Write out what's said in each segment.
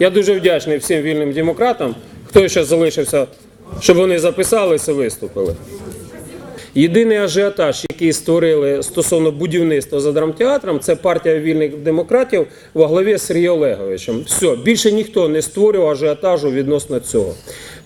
Я дуже вдячний всім вільним демократам, хто ще залишився, щоб вони записалися, виступили. Єдиний ажіотаж, який створили стосовно будівництва за драмтеатром, це партія вільних демократів во главі з Сергієм Олеговичем. Все, більше ніхто не створював ажіотажу відносно цього.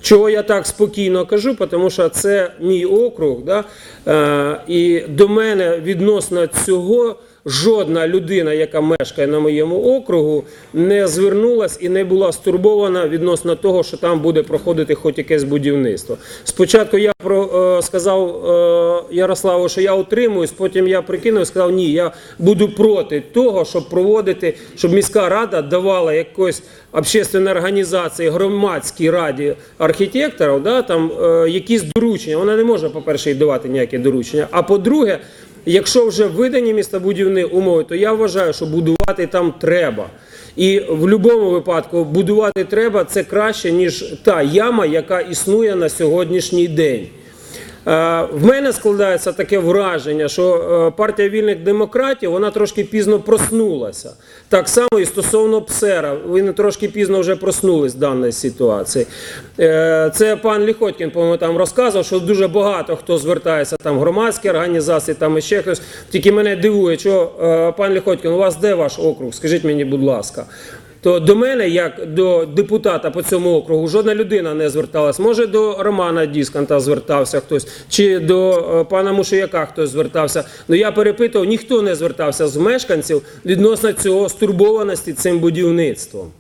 Чого я так спокійно кажу, тому що це мій округ, да? е, і до мене відносно цього жодна людина, яка мешкає на моєму округу, не звернулась і не була стурбована відносно того, що там буде проходити хоч якесь будівництво. Спочатку я про, е, сказав е, Ярославу, що я утримуюсь, потім я прикинув і сказав, ні, я буду проти того, щоб проводити, щоб міська рада давала якось общественної організації, громадській раді архітекторів, да, там, е, якісь доручення. Вона не може, по-перше, давати ніякі доручення. А по-друге, Якщо вже видані містобудівні умови, то я вважаю, що будувати там треба. І в будь-якому випадку будувати треба це краще, ніж та яма, яка існує на сьогоднішній день. Е, В мене складається таке враження, що е, партія вільних демократів вона трошки пізно проснулася. Так само і стосовно ПСЕРа. Вони трошки пізно вже проснулись в даній ситуації. Е, Це пан Ліхотькін, по-моєму, там розказував, що дуже багато хто звертається там громадські організації, там і ще хтось. Тільки мене дивує, що пан Ліхотькін, у вас де ваш округ? Скажіть мені, будь ласка. То до мене, як до депутата по цьому округу, жодна людина не зверталась. Може, до Романа Дісканта звертався хтось, чи до е, пана Мушияка хтось звертався. Ну я перепитував, ніхто не звертався з мешканців відносно цього стурбованості цим будівництвом.